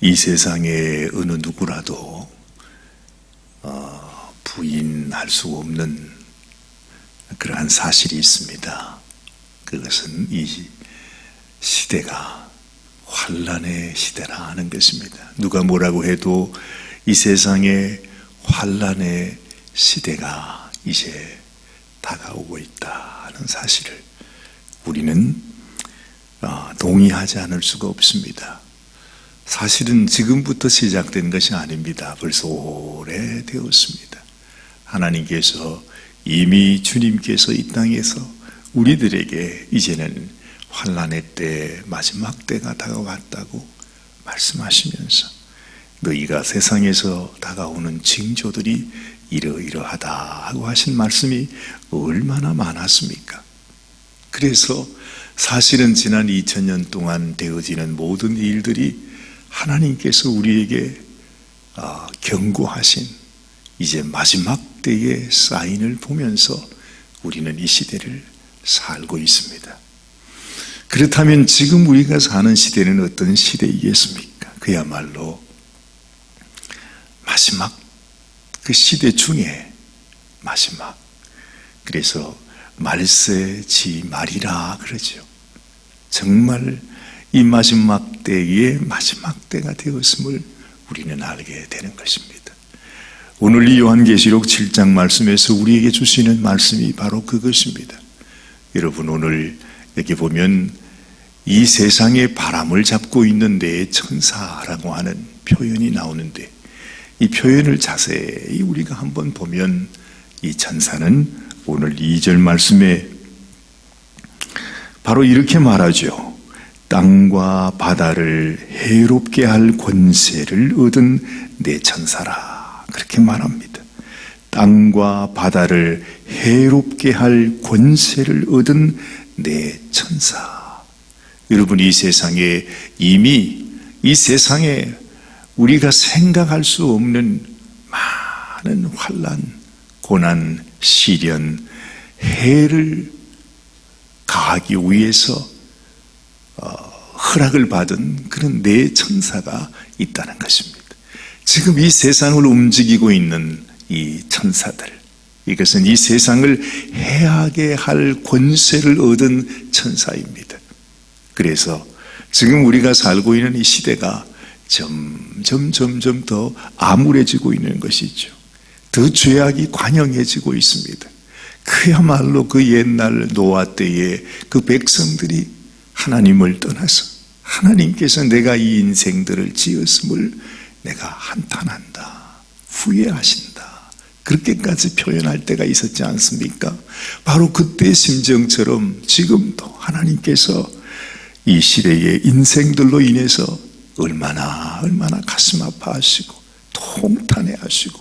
이 세상에 어느 누구라도 어, 부인할 수 없는 그러한 사실이 있습니다. 그것은 이 시대가 환란의 시대라는 것입니다. 누가 뭐라고 해도 이 세상에 환란의 시대가 이제 다가오고 있다는 사실을 우리는 어, 동의하지 않을 수가 없습니다. 사실은 지금부터 시작된 것이 아닙니다. 벌써 오래 되었습니다. 하나님께서 이미 주님께서 이 땅에서 우리들에게 이제는 환란의 때 마지막 때가 다가왔다고 말씀하시면서 너희가 세상에서 다가오는 징조들이 이러이러하다 하고 하신 말씀이 얼마나 많았습니까? 그래서 사실은 지난 2000년 동안 되어지는 모든 일들이 하나님께서 우리에게 아, 경고하신 이제 마지막 때의 사인을 보면서 우리는 이 시대를 살고 있습니다. 그렇다면 지금 우리가 사는 시대는 어떤 시대이겠습니까? 그야말로 마지막 그 시대 중에 마지막. 그래서 말세지 말이라 그러죠. 정말 이 마지막 때의 마지막 때가 되었음을 우리는 알게 되는 것입니다. 오늘 이 요한계시록 7장 말씀에서 우리에게 주시는 말씀이 바로 그것입니다. 여러분 오늘 여기 보면 이 세상의 바람을 잡고 있는 데에 천사라고 하는 표현이 나오는데 이 표현을 자세히 우리가 한번 보면 이 천사는 오늘 2절 말씀에 바로 이렇게 말하죠. 땅과 바다를 해롭게 할 권세를 얻은 내 천사라. 그렇게 말합니다. 땅과 바다를 해롭게 할 권세를 얻은 내 천사. 여러분, 이 세상에 이미 이 세상에 우리가 생각할 수 없는 많은 환란, 고난, 시련, 해를 가하기 위해서 어, 허락을 받은 그런 내 천사가 있다는 것입니다. 지금 이 세상을 움직이고 있는 이 천사들, 이것은 이 세상을 해하게 할 권세를 얻은 천사입니다. 그래서 지금 우리가 살고 있는 이 시대가 점점 점점 더 암울해지고 있는 것이죠. 더 죄악이 관영해지고 있습니다. 그야말로 그 옛날 노아 때에 그 백성들이 하나님을 떠나서 하나님께서 내가 이 인생들을 지었음을 내가 한탄한다. 후회하신다. 그렇게까지 표현할 때가 있었지 않습니까? 바로 그때 심정처럼 지금도 하나님께서 이 시대의 인생들로 인해서 얼마나 얼마나 가슴 아파하시고 통탄해 하시고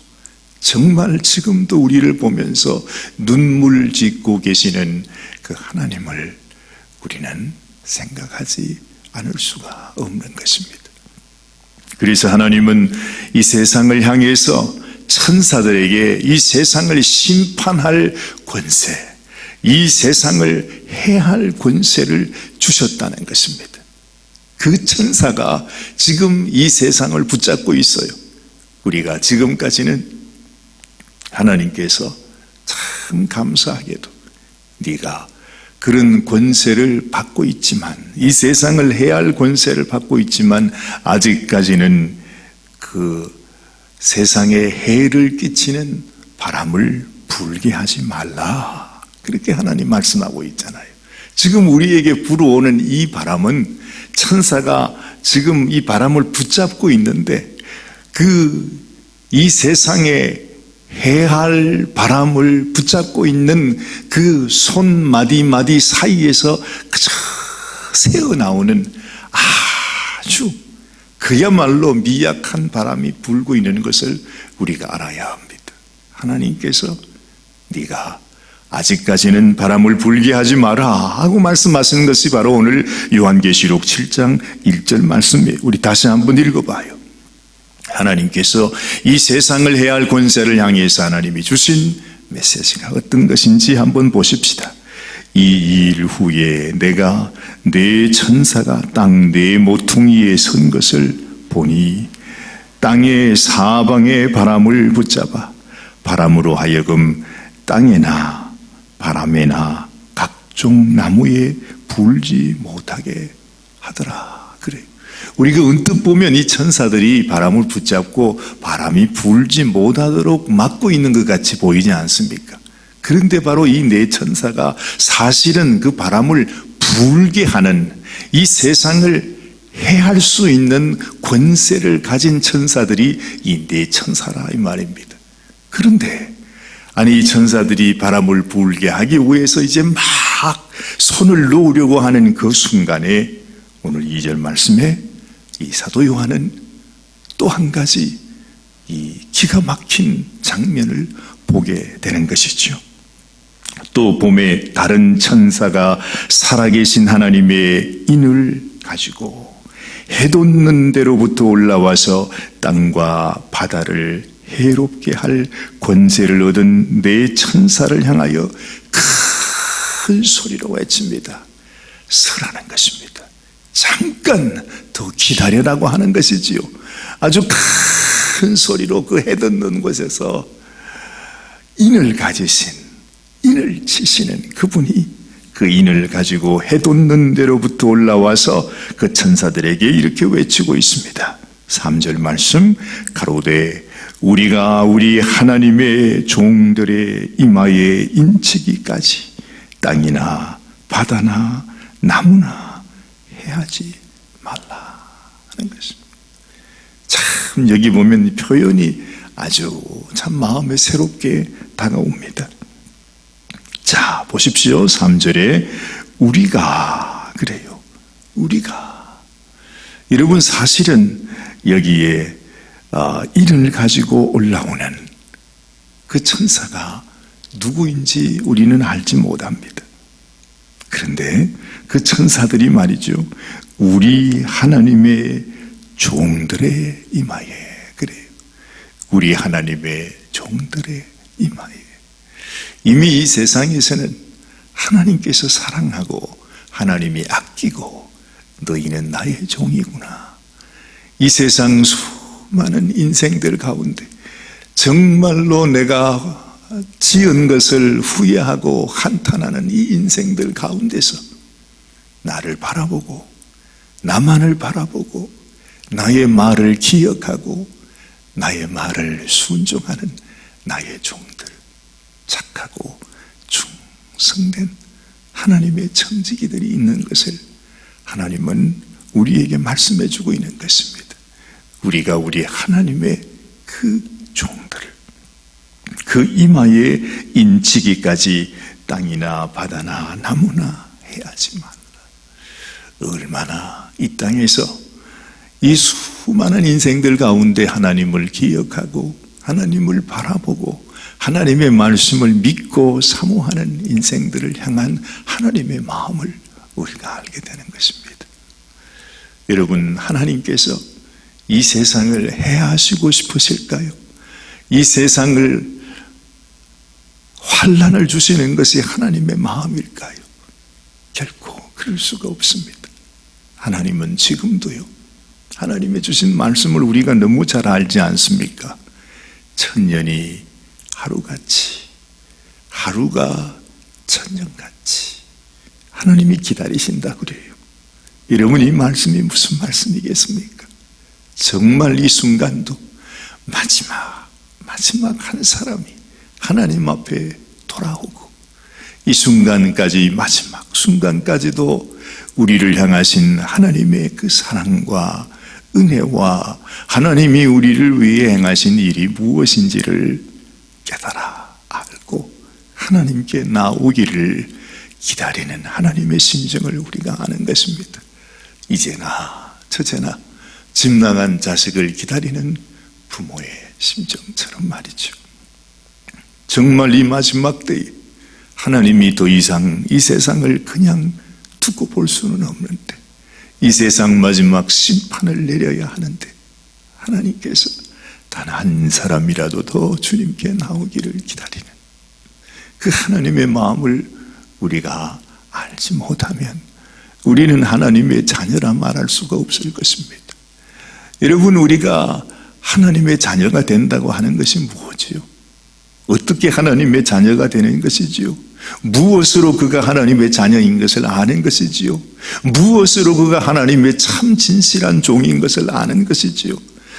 정말 지금도 우리를 보면서 눈물 짓고 계시는 그 하나님을 우리는 생각하지 않을 수가 없는 것입니다. 그래서 하나님은 이 세상을 향해서 천사들에게 이 세상을 심판할 권세, 이 세상을 해할 권세를 주셨다는 것입니다. 그 천사가 지금 이 세상을 붙잡고 있어요. 우리가 지금까지는 하나님께서 참 감사하게도 네가 그런 권세를 받고 있지만 이 세상을 해야 할 권세를 받고 있지만 아직까지는 그 세상에 해를 끼치는 바람을 불게 하지 말라. 그렇게 하나님 말씀하고 있잖아요. 지금 우리에게 불어오는 이 바람은 천사가 지금 이 바람을 붙잡고 있는데 그 이 세상에 해할 바람을 붙잡고 있는 그 손마디마디 사이에서 그저 새어나오는 아주 그야말로 미약한 바람이 불고 있는 것을 우리가 알아야 합니다. 하나님께서 네가 아직까지는 바람을 불게 하지 마라 하고 말씀하시는 것이 바로 오늘 요한계시록 7장 1절 말씀이에요. 우리 다시 한번 읽어봐요. 하나님께서 이 세상을 해야 할 권세를 향해서 하나님이 주신 메시지가 어떤 것인지 한번 보십시다. 이 일 후에 내가 내 천사가 땅 내 모퉁이에 선 것을 보니 땅의 사방의 바람을 붙잡아 바람으로 하여금 땅에나 바람에나 각종 나무에 불지 못하게 하더라. 그래. 우리가 언뜻 보면 이 천사들이 바람을 붙잡고 바람이 불지 못하도록 막고 있는 것 같이 보이지 않습니까? 그런데 바로 이 네 천사가 사실은 그 바람을 불게 하는 이 세상을 해할 수 있는 권세를 가진 천사들이 이 네 천사라 이 말입니다. 그런데 아니 이 천사들이 바람을 불게 하기 위해서 이제 막 손을 놓으려고 하는 그 순간에 오늘 2절 말씀에 이 사도 요한은 또 한 가지 이 기가 막힌 장면을 보게 되는 것이죠. 또 봄에 다른 천사가 살아계신 하나님의 인을 가지고 해돋는 데로부터 올라와서 땅과 바다를 해롭게 할 권세를 얻은 네 천사를 향하여 큰 소리로 외칩니다. 서라는 것입니다. 잠깐 더 기다려라고 하는 것이지요. 아주 큰 소리로 그 해돋는 곳에서 인을 가지신, 인을 치시는 그분이 그 인을 가지고 해돋는 데로부터 올라와서 그 천사들에게 이렇게 외치고 있습니다. 3절 말씀 가로되 우리가 우리 하나님의 종들의 이마에 인치기까지 땅이나 바다나 나무나 해하지 말라 하는 것입니다. 참 여기 보면 표현이 아주 참 마음에 새롭게 다가옵니다. 자, 보십시오. 3절에 우리가 그래요. 우리가 여러분 사실은 여기에 어, 이름을 가지고 올라오는 그 천사가 누구인지 우리는 알지 못합니다. 그런데 그 천사들이 말이죠. 우리 하나님의 종들의 이마에 그래요. 우리 하나님의 종들의 이마에 이미 이 세상에서는 하나님께서 사랑하고 하나님이 아끼고 너희는 나의 종이구나. 이 세상 수많은 인생들 가운데 정말로 내가 지은 것을 후회하고 한탄하는 이 인생들 가운데서 나를 바라보고 나만을 바라보고 나의 말을 기억하고 나의 말을 순종하는 나의 종들 착하고 충성된 하나님의 청지기들이 있는 것을 하나님은 우리에게 말씀해 주고 있는 것입니다. 우리가 우리 하나님의 그 종들을 그 이마에 인치기까지 땅이나 바다나 나무나 해야지 말라. 얼마나 이 땅에서 이 수많은 인생들 가운데 하나님을 기억하고 하나님을 바라보고 하나님의 말씀을 믿고 사모하는 인생들을 향한 하나님의 마음을 우리가 알게 되는 것입니다. 여러분, 하나님께서 이 세상을 해하시고 싶으실까요? 이 세상을 환란을 주시는 것이 하나님의 마음일까요? 결코 그럴 수가 없습니다. 하나님은 지금도요. 하나님의 주신 말씀을 우리가 너무 잘 알지 않습니까? 천년이 하루같이 하루가 천년같이 하나님이 기다리신다 그래요. 여러분 이 말씀이 무슨 말씀이겠습니까? 정말 이 순간도 마지막 마지막 한 사람이 하나님 앞에 돌아오고 이 순간까지 마지막 순간까지도 우리를 향하신 하나님의 그 사랑과 은혜와 하나님이 우리를 위해 행하신 일이 무엇인지를 깨달아 알고 하나님께 나오기를 기다리는 하나님의 심정을 우리가 아는 것입니다. 이제나 저제나 집 나간 자식을 기다리는 부모의 심정처럼 말이죠. 정말 이 마지막 때에 하나님이 더 이상 이 세상을 그냥 두고 볼 수는 없는데 이 세상 마지막 심판을 내려야 하는데 하나님께서 단 한 사람이라도 더 주님께 나오기를 기다리는 그 하나님의 마음을 우리가 알지 못하면 우리는 하나님의 자녀라 말할 수가 없을 것입니다. 여러분, 우리가 하나님의 자녀가 된다고 하는 것이 무엇이요? 어떻게 하나님의 자녀가 되는 것이지요? 무엇으로 그가 하나님의 자녀인 것을 아는 것이지요? 무엇으로 그가 하나님의 참 진실한 종인 것을 아는 것이지요?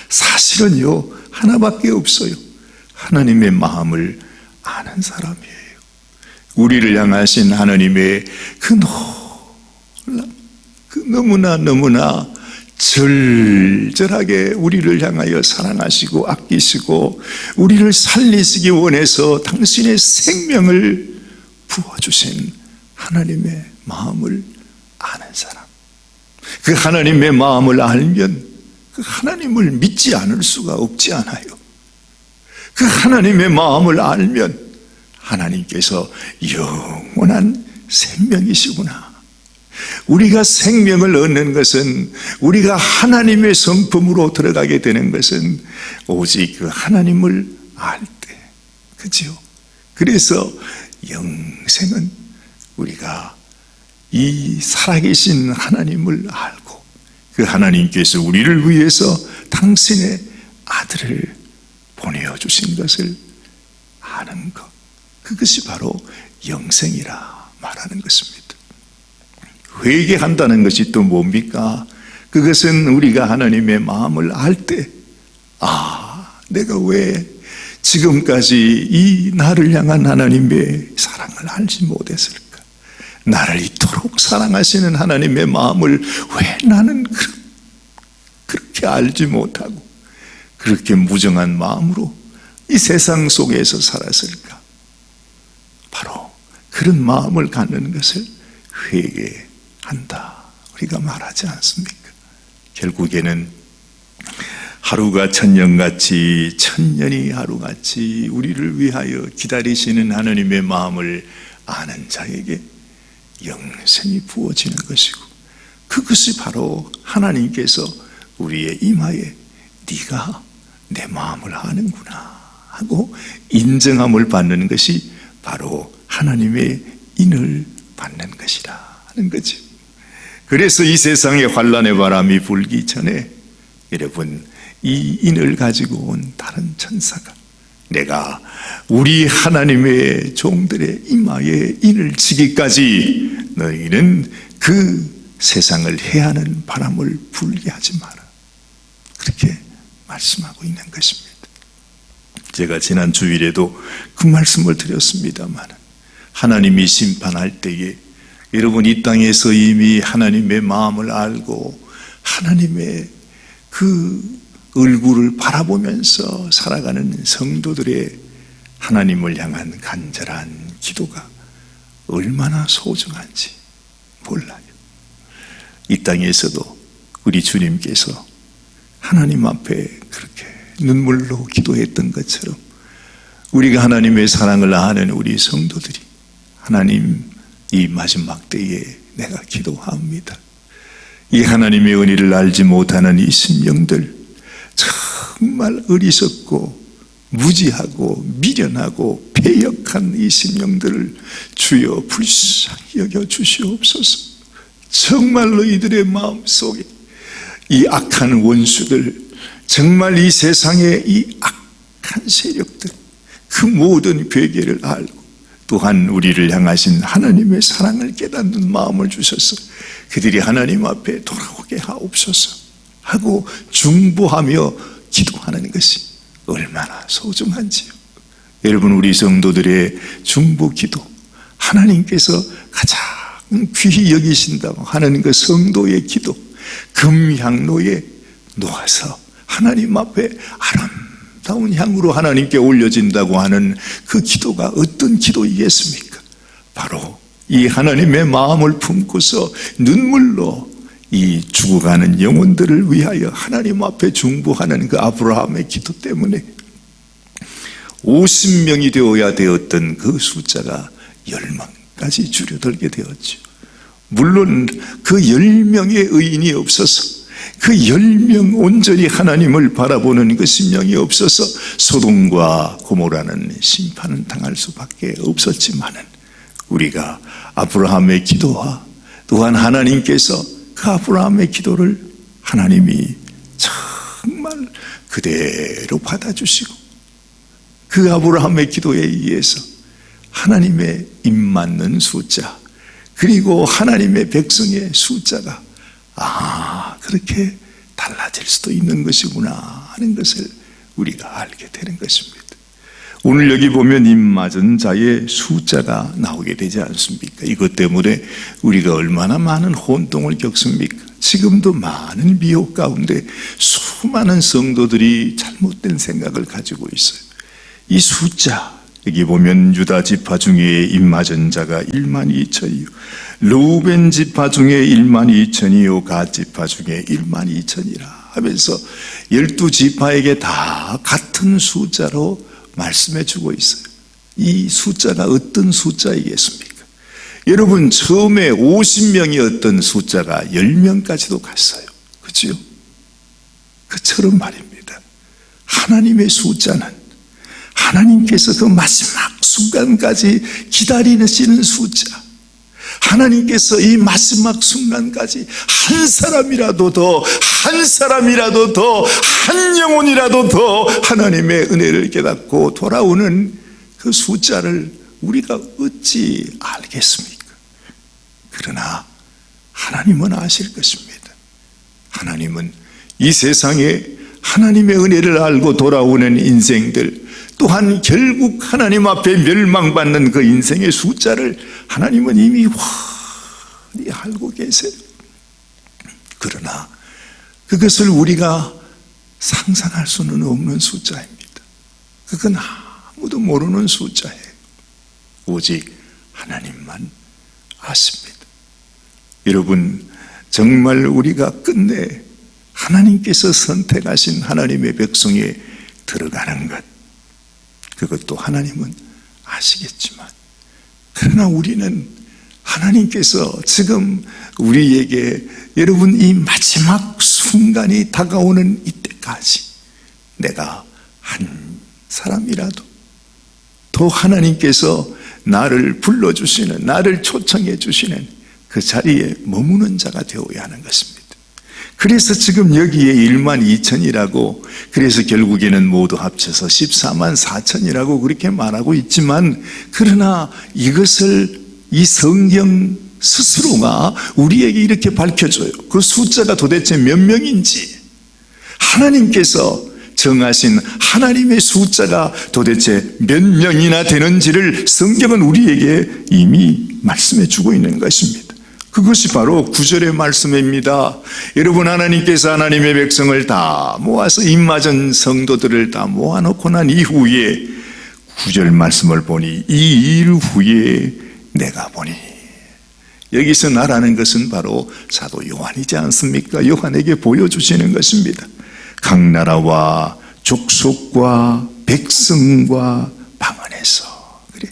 사실은요, 하나밖에 없어요. 하나님의 마음을 아는 사람이에요. 우리를 향하신 하나님의 그 놀라, 그 너무나 너무나 절절하게 우리를 향하여 사랑하시고 아끼시고 우리를 살리시기 원해서 당신의 생명을 부어주신 하나님의 마음을 아는 사람. 그 하나님의 마음을 알면 그 하나님을 믿지 않을 수가 없지 않아요. 그 하나님의 마음을 알면 하나님께서 영원한 생명이시구나. 우리가 생명을 얻는 것은 우리가 하나님의 성품으로 들어가게 되는 것은 오직 그 하나님을 알 때. 그죠? 그래서 영생은 우리가 이 살아계신 하나님을 알고 그 하나님께서 우리를 위해서 당신의 아들을 보내어주신 것을 아는 것. 그것이 바로 영생이라 말하는 것입니다. 회개한다는 것이 또 뭡니까? 그것은 우리가 하나님의 마음을 알 때, 아, 내가 왜 지금까지 이 나를 향한 하나님의 사랑을 알지 못했을까? 나를 이토록 사랑하시는 하나님의 마음을 왜 나는 그- 그렇게 알지 못하고 그렇게 무정한 마음으로 이 세상 속에서 살았을까? 바로 그런 마음을 갖는 것을 회개 한다. 우리가 말하지 않습니까? 결국에는 하루가 천년같이 천년이 하루같이 우리를 위하여 기다리시는 하나님의 마음을 아는 자에게 영생이 부어지는 것이고 그것이 바로 하나님께서 우리의 이마에 네가 내 마음을 아는구나 하고 인정함을 받는 것이 바로 하나님의 인을 받는 것이라 하는 거죠. 그래서 이 세상에 환란의 바람이 불기 전에 여러분 이 인을 가지고 온 다른 천사가 내가 우리 하나님의 종들의 이마에 인을 치기까지 너희는 그 세상을 해하는 바람을 불게 하지 마라. 그렇게 말씀하고 있는 것입니다. 제가 지난 주일에도 그 말씀을 드렸습니다만 하나님이 심판할 때에 여러분 이 땅에서 이미 하나님의 마음을 알고 하나님의 그 얼굴을 바라보면서 살아가는 성도들의 하나님을 향한 간절한 기도가 얼마나 소중한지 몰라요. 이 땅에서도 우리 주님께서 하나님 앞에 그렇게 눈물로 기도했던 것처럼 우리가 하나님의 사랑을 아는 우리 성도들이 하나님 이 마지막 때에 내가 기도합니다. 이 하나님의 은혜를 알지 못하는 이 심령들 정말 어리석고 무지하고 미련하고 패역한 이 심령들을 주여 불쌍히 여겨 주시옵소서. 정말로 이들의 마음 속에 이 악한 원수들, 정말 이 세상의 이 악한 세력들, 그 모든 괴계를 알고 또한 우리를 향하신 하나님의 사랑을 깨닫는 마음을 주셔서 그들이 하나님 앞에 돌아오게 하옵소서 하고 중보하며 기도하는 것이 얼마나 소중한지요. 여러분 우리 성도들의 중보 기도 하나님께서 가장 귀히 여기신다고 하는 그 성도의 기도 금향로에 놓아서 하나님 앞에 아름다운 향으로 하나님께 올려진다고 하는 그 기도가 어떤 기도이겠습니까? 바로 이 하나님의 마음을 품고서 눈물로 이 죽어가는 영혼들을 위하여 하나님 앞에 중보하는 그 아브라함의 기도 때문에 50명이 되어야 되었던 그 숫자가 10명까지 줄여들게 되었죠. 물론 그 10명의 의인이 없어서 그 10명 온전히 하나님을 바라보는 그 심령이 없어서 소돔과 고모라는 심판은 당할 수밖에 없었지만은 우리가 아브라함의 기도와 또한 하나님께서 그 아브라함의 기도를 하나님이 정말 그대로 받아주시고 그 아브라함의 기도에 의해서 하나님의 입 맞는 숫자 그리고 하나님의 백성의 숫자가 아 그렇게 달라질 수도 있는 것이구나 하는 것을 우리가 알게 되는 것입니다. 오늘 여기 보면 입 맞은 자의 숫자가 나오게 되지 않습니까? 이것 때문에 우리가 얼마나 많은 혼동을 겪습니까? 지금도 많은 미혹 가운데 수많은 성도들이 잘못된 생각을 가지고 있어요. 이 숫자, 여기 보면 유다 지파 중에 입맞은 자가 1만 2천이요. 루벤 지파 중에 1만 2천이요. 갓 지파 중에 1만 2천이라 하면서 열두 지파에게 다 같은 숫자로 말씀해 주고 있어요. 이 숫자가 어떤 숫자이겠습니까? 여러분, 처음에 50명이었던 숫자가 10명까지도 갔어요. 그죠? 그처럼 말입니다. 하나님의 숫자는 하나님께서 그 마지막 순간까지 기다리시는 숫자. 하나님께서 이 마지막 순간까지 한 사람이라도 더, 한 사람이라도 더, 한 영혼이라도 더 하나님의 은혜를 깨닫고 돌아오는 그 숫자를 우리가 어찌 알겠습니까? 그러나 하나님은 아실 것입니다. 하나님은 이 세상에 하나님의 은혜를 알고 돌아오는 인생들, 또한 결국 하나님 앞에 멸망받는 그 인생의 숫자를 하나님은 이미 환히 알고 계세요. 그러나 그것을 우리가 상상할 수는 없는 숫자입니다. 그건 아무도 모르는 숫자예요. 오직 하나님만 아십니다. 여러분, 정말 우리가 끝내 하나님께서 선택하신 하나님의 백성에 들어가는 것, 그것도 하나님은 아시겠지만, 그러나 우리는 하나님께서 지금 우리에게 여러분 이 마지막 순간이 다가오는 이때까지 내가 한 사람이라도 더 하나님께서 나를 불러주시는, 나를 초청해 주시는 그 자리에 머무는 자가 되어야 하는 것입니다. 그래서 지금 여기에 1만 2천이라고 그래서 결국에는 모두 합쳐서 14만 4천이라고 그렇게 말하고 있지만 그러나 이것을 이 성경 스스로가 우리에게 이렇게 밝혀줘요. 그 숫자가 도대체 몇 명인지 하나님께서 정하신 하나님의 숫자가 도대체 몇 명이나 되는지를 성경은 우리에게 이미 말씀해 주고 있는 것입니다. 그것이 바로 구절의 말씀입니다. 여러분 하나님께서 하나님의 백성을 다 모아서 입맞은 성도들을 다 모아놓고 난 이후에 구절 말씀을 보니 이 일 후에 내가 보니 여기서 나라는 것은 바로 사도 요한이지 않습니까? 요한에게 보여주시는 것입니다. 각 나라와 족속과 백성과 방언에서 그래.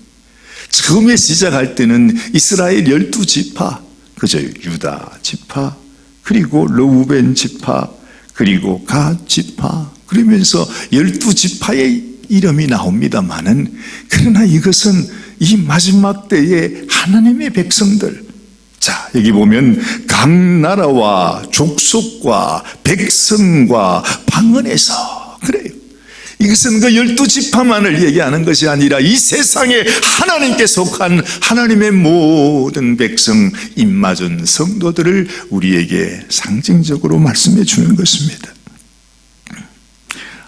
처음에 시작할 때는 이스라엘 열두 지파 그저 유다 지파 그리고 르우벤 지파 그리고 갓 지파 그러면서 열두 지파의 이름이 나옵니다만은 그러나 이것은 이 마지막 때에 하나님의 백성들 자, 여기 보면 각 나라와 족속과 백성과 방언에서. 이것은 그 열두 지파만을 얘기하는 것이 아니라 이 세상에 하나님께 속한 하나님의 모든 백성 입맞은 성도들을 우리에게 상징적으로 말씀해 주는 것입니다.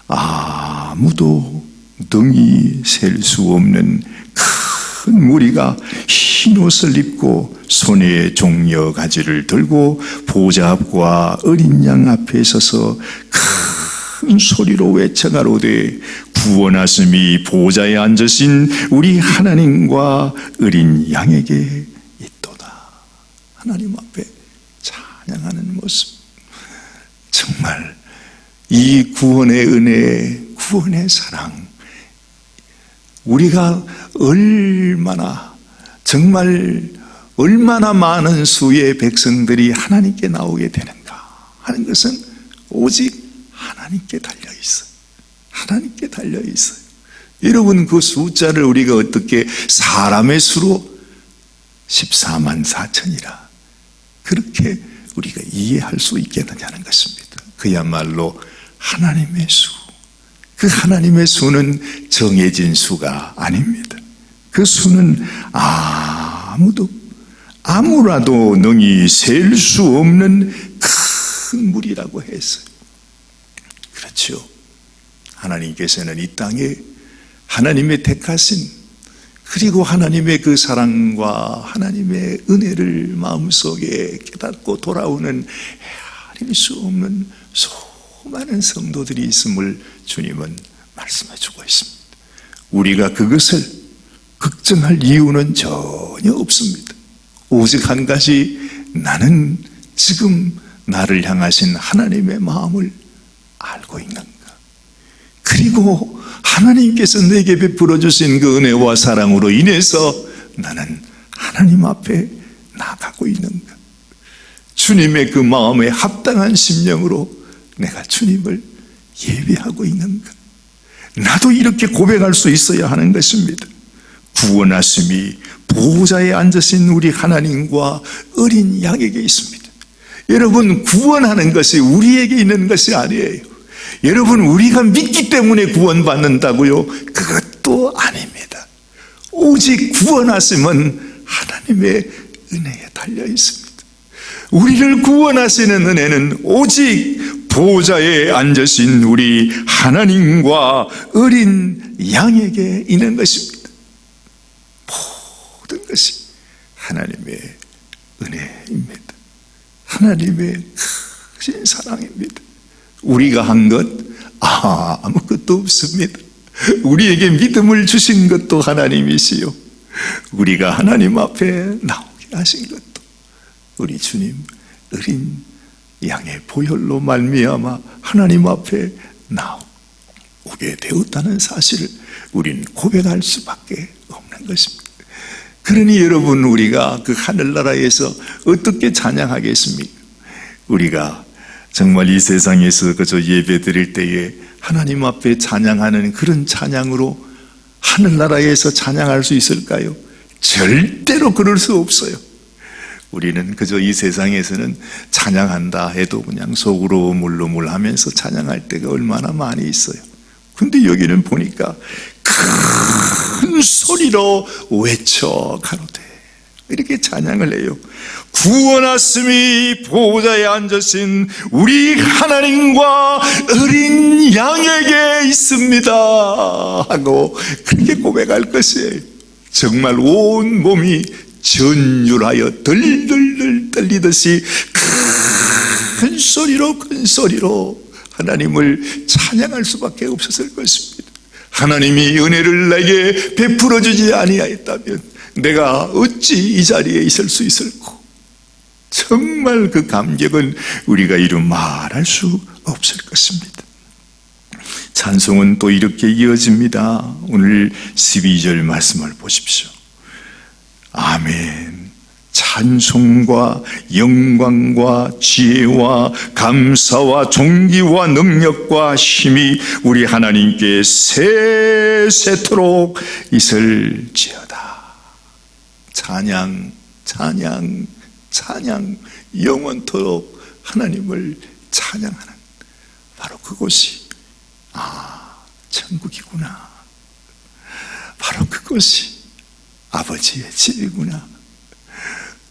아무도 등이 셀수 없는 큰 무리가 흰 옷을 입고 손에 종려 가지를 들고 보좌 앞과 어린 양 앞에 서서 큰 소리로 외쳐가로되 구원하심이 보좌에 앉으신 우리 하나님과 어린 양에게 있도다. 하나님 앞에 찬양하는 모습. 정말 이 구원의 은혜, 구원의 사랑, 우리가 얼마나 정말 얼마나 많은 수의 백성들이 하나님께 나오게 되는가 하는 것은 오직 하나님께 달려 있어요. 하나님께 달려 있어요. 여러분 그 숫자를 우리가 어떻게 사람의 수로 14만 4천이라 그렇게 우리가 이해할 수 있겠느냐는 것입니다. 그야말로 하나님의 수. 그 하나님의 수는 정해진 수가 아닙니다. 그 수는 아무도 아무라도 능히 셀 수 없는 큰 물이라고 했어요. 그렇죠. 하나님께서는 이 땅에 하나님의 택하신 그리고 하나님의 그 사랑과 하나님의 은혜를 마음속에 깨닫고 돌아오는 헤아릴 수 없는 수많은 성도들이 있음을 주님은 말씀해 주고 있습니다. 우리가 그것을 걱정할 이유는 전혀 없습니다. 오직 한 가지 나는 지금 나를 향하신 하나님의 마음을 알고 있는가. 그리고 하나님께서 내게 베풀어 주신 그 은혜와 사랑으로 인해서 나는 하나님 앞에 나가고 있는가. 주님의 그 마음에 합당한 심령으로 내가 주님을 예배하고 있는가. 나도 이렇게 고백할 수 있어야 하는 것입니다. 구원하심이 보호자에 앉으신 우리 하나님과 어린 양에게 있습니다. 여러분, 구원하는 것이 우리에게 있는 것이 아니에요. 여러분, 우리가 믿기 때문에 구원받는다고요? 그것도 아닙니다. 오직 구원하심은 하나님의 은혜에 달려 있습니다. 우리를 구원하시는 은혜는 오직 보호자에 앉으신 우리 하나님과 어린 양에게 있는 것입니다. 모든 것이 하나님의 은혜입니다. 하나님의 크신 사랑입니다. 우리가 한 것 아무것도 없습니다. 우리에게 믿음을 주신 것도 하나님이시요. 우리가 하나님 앞에 나오게 하신 것도 우리 주님 어린 양의 보혈로 말미암아 하나님 앞에 나오게 되었다는 사실을 우리는 고백할 수밖에 없는 것입니다. 그러니 여러분 우리가 그 하늘나라에서 어떻게 찬양하겠습니까? 우리가 정말 이 세상에서 그저 예배 드릴 때에 하나님 앞에 찬양하는 그런 찬양으로 하늘나라에서 찬양할 수 있을까요? 절대로 그럴 수 없어요. 우리는 그저 이 세상에서는 찬양한다 해도 그냥 속으로 물루물 하면서 찬양할 때가 얼마나 많이 있어요. 근데 여기는 보니까 큰 소리로 외쳐 가로되 이렇게 찬양을 해요. 구원하심이 보호자에 앉으신 우리 하나님과 어린 양에게 있습니다. 하고 그렇게 고백할 것이에요. 정말 온 몸이 전율하여 덜덜덜 떨리듯이 큰 소리로 큰 소리로 하나님을 찬양할 수밖에 없었을 것입니다. 하나님이 은혜를 내게 베풀어 주지 아니하였다면 내가 어찌 이 자리에 있을 수 있을까? 정말 그 감격은 우리가 이루 말할 수 없을 것입니다. 찬송은 또 이렇게 이어집니다. 오늘 12절 말씀을 보십시오. 아멘. 찬송과 영광과 지혜와 감사와 존귀와 능력과 힘이 우리 하나님께 세세토록 있을지어다. 찬양, 찬양, 찬양, 영원토록 하나님을 찬양하는 바로 그곳이 아 천국이구나. 바로 그것이 아버지의 집이구나.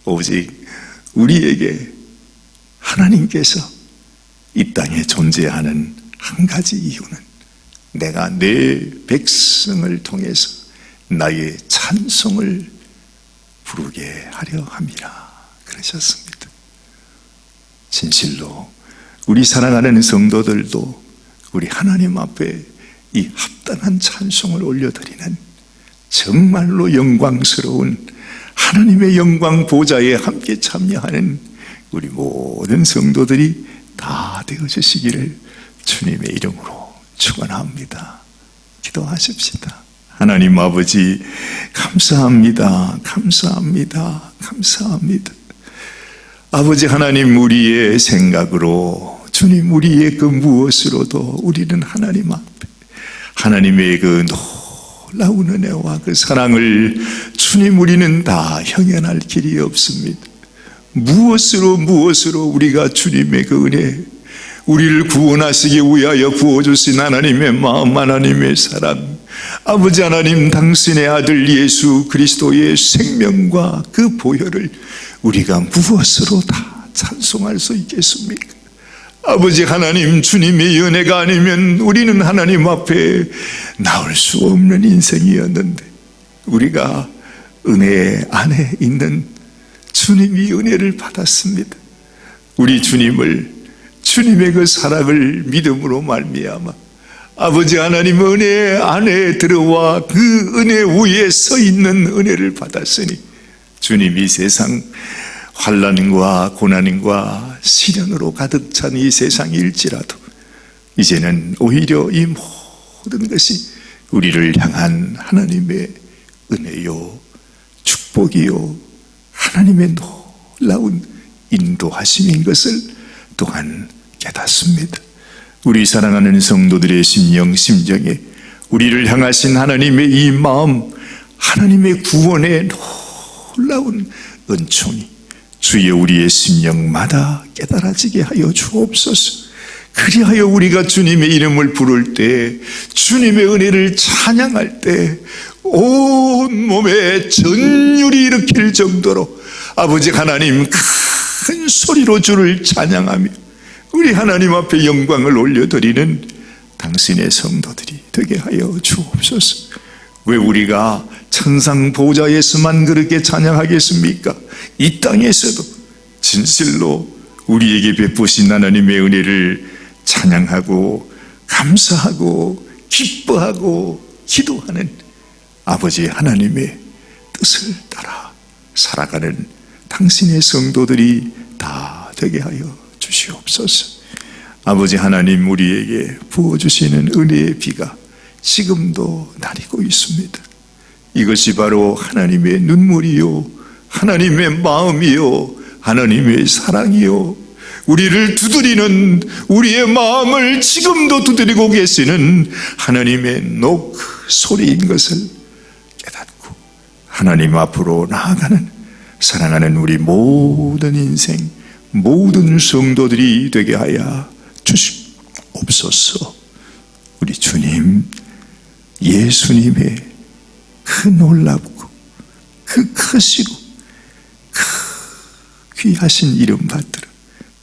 오직 우리에게 하나님께서 이 땅에 존재하는 한 가지 이유는 내가 내 백성을 통해서 나의 찬송을 부르게 하려 함이라 그러셨습니다. 진실로 우리 사랑하는 성도들도 우리 하나님 앞에 이 합당한 찬송을 올려드리는 정말로 영광스러운 하나님의 영광 보좌에 함께 참여하는 우리 모든 성도들이 다 되어 주시기를 주님의 이름으로 축원합니다. 기도하십시다. 하나님 아버지 감사합니다. 감사합니다. 감사합니다. 아버지 하나님 우리의 생각으로 주님 우리의 그 무엇으로도 우리는 하나님 앞에 하나님의 그 놀라운 은혜와 그 사랑을 주님 우리는 다 형연할 길이 없습니다. 무엇으로 무엇으로 우리가 주님의 그 은혜 우리를 구원하시기 위하여 부어주신 하나님의 마음, 하나님의 사랑, 아버지 하나님 당신의 아들 예수 그리스도의 생명과 그 보혈을 우리가 무엇으로 다 찬송할 수 있겠습니까? 아버지 하나님 주님의 은혜가 아니면 우리는 하나님 앞에 나올 수 없는 인생이었는데 우리가 은혜 안에 있는 주님이 은혜를 받았습니다. 우리 주님을 주님의 그 사랑을 믿음으로 말미암아 아버지 하나님 은혜 안에 들어와 그 은혜 위에 서 있는 은혜를 받았으니 주님이 세상 환란과 고난과 시련으로 가득 찬 이 세상일지라도 이제는 오히려 이 모든 것이 우리를 향한 하나님의 은혜요 축복이요 하나님의 놀라운 인도하심인 것을 또한 깨닫습니다. 우리 사랑하는 성도들의 심령 심정에 우리를 향하신 하나님의 이 마음 하나님의 구원의 놀라운 은총이 주의 우리의 심령마다 깨달아지게 하여 주옵소서. 그리하여 우리가 주님의 이름을 부를 때, 주님의 은혜를 찬양할 때, 온 몸에 전율이 일으킬 정도로 아버지 하나님 큰 소리로 주를 찬양하며 우리 하나님 앞에 영광을 올려드리는 당신의 성도들이 되게 하여 주옵소서. 왜 우리가 천상 보좌에서만 그렇게 찬양하겠습니까? 이 땅에서도 진실로 우리에게 베푸신 하나님의 은혜를 찬양하고 감사하고 기뻐하고 기도하는 아버지 하나님의 뜻을 따라 살아가는 당신의 성도들이 다 되게 하여 주시옵소서. 아버지 하나님 우리에게 부어주시는 은혜의 비가 지금도 내리고 있습니다. 이것이 바로 하나님의 눈물이요, 하나님의 마음이요, 하나님의 사랑이요, 우리를 두드리는 우리의 마음을 지금도 두드리고 계시는 하나님의 녹 소리인 것을 깨닫고 하나님 앞으로 나아가는 사랑하는 우리 모든 인생, 모든 성도들이 되게 하여 주시옵소서. 우리 주님, 예수님의 그 놀랍고 그 크시고 그 귀하신 이름 받들어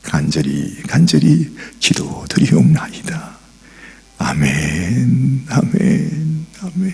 간절히 간절히 기도드리옵나이다. 아멘, 아멘, 아멘.